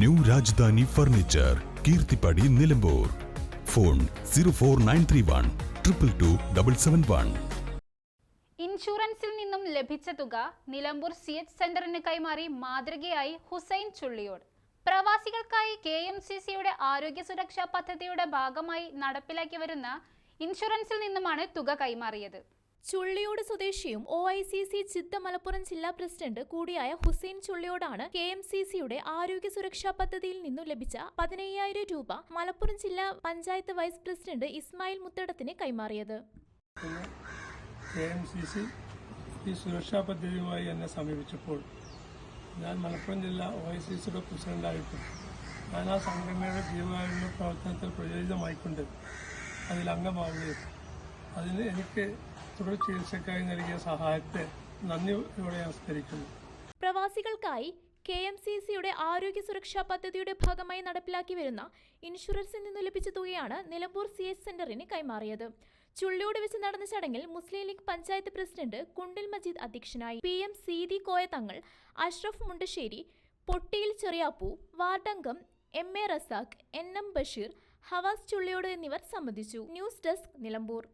New Rajadhani furniture Keerthippadi Nilambur. Phone zero four nine three one triple two double seven one. ഇൻഷുറൻസിൽ നിന്നും ലഭിച്ച തുക Nilambur C H സെന്ററിന് കൈമാറി മാതൃകയായി ഹുസൈൻ ചുള്ളിയോട്. പ്രവാസികൾക്കായി കെ എം സി സിയുടെ ആരോഗ്യ സുരക്ഷാ പദ്ധതിയുടെ ഭാഗമായി നടപ്പിലാക്കി വരുന്ന ഇൻഷുറൻസിൽ നിന്നുമാണ് തുക കൈമാറിയത്. ചുള്ളിയോട് സ്വദേശിയും ഒ ഐ സി സി ചിത്ത മലപ്പുറം ജില്ലാ പ്രസിഡന്റ് കൂടിയായ ഹുസൈൻ ചുള്ളിയോടാണ് കെ എം സി സിയുടെ ആരോഗ്യ സുരക്ഷാ പദ്ധതിയിൽ നിന്നും ലഭിച്ച പതിനയ്യായിരം രൂപ മലപ്പുറം ജില്ലാ പഞ്ചായത്ത് വൈസ് പ്രസിഡന്റ് ഇസ്മായിൽ മുത്തടത്തിന് കൈമാറിയത്. കെ എം ഈ സുരക്ഷാ പദ്ധതിയുമായി എന്നെ സമീപിച്ചപ്പോൾ ഞാൻ മലപ്പുറം ജില്ലാ ഒ ഐ സി സിയുടെ പ്രസിഡന്റായിട്ടും ഞാൻ ആ സംഘടനയുടെ ജീവകാരുണ്യ പ്രവർത്തനത്തിൽ പ്രചോദിതമായിക്കൊണ്ട് അതിൽ അംഗമാവുകയും അതിന് എനിക്ക് തുടർ ചികിത്സക്കായി നൽകിയ സഹായത്തെ നന്ദിയോടെ നമസ്കരിക്കുന്നു പ്രവാസികൾക്കായി കെ എം സി സിയുടെ ആരോഗ്യ സുരക്ഷാ പദ്ധതിയുടെ ഭാഗമായി നടപ്പിലാക്കി വരുന്ന ഇൻഷുറൻസിൽ നിന്ന് ലഭിച്ച തുകയാണ് നിലമ്പൂർ സി എച്ച് സെന്ററിന് കൈമാറിയത്. ചുള്ളിയോട് വെച്ച് നടന്ന ചടങ്ങിൽ മുസ്ലിം ലീഗ് പഞ്ചായത്ത് പ്രസിഡന്റ് കുണ്ടിൽ മജീദ് അധ്യക്ഷനായി. P M Seethi Koya Thangal Ashraf Mundassery പൊട്ടിയിൽ Cheriyappu വാർഡംഗം M A Razak N M Basheer Havas Chulliyode എന്നിവർ സംബന്ധിച്ചു. News desk Nilambur.